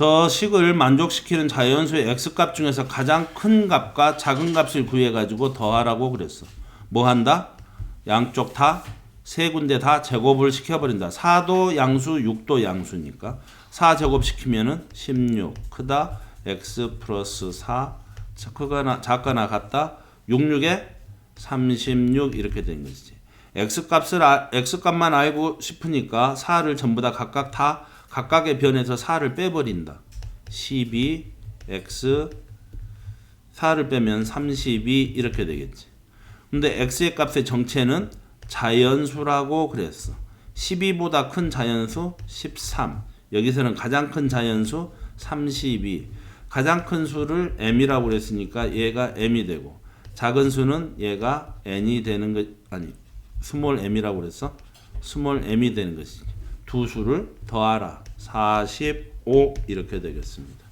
저 식을 만족시키는 자연수의 x값 중에서 가장 큰 값과 작은 값을 구해 가지고 더하라고 그랬어. 뭐 한다? 양쪽 다 세 군데 다 제곱을 시켜 버린다. 4도 양수, 6도 양수니까 4 제곱 시키면은 16 크다 x 플러스 4 자, 크거나 작거나 같다. 6, 6에 36 이렇게 된 것이지. x 값을 아, x 값만 알고 싶으니까 4를 전부 다 각각 다 각각의 변에서 4를 빼버린다. 12 x 4를 빼면 32 이렇게 되겠지. 근데 x의 값의 정체는 자연수라고 그랬어. 12보다 큰 자연수 13. 여기서는 가장 큰 자연수 32. 가장 큰 수를 m이라고 그랬으니까 얘가 m이 되고 작은 수는 얘가 n이 되는 것 아니 스몰 m이라고 그랬어. 스몰 m이 되는 것이지. 두 수를 더하라. 45 이렇게 되겠습니다.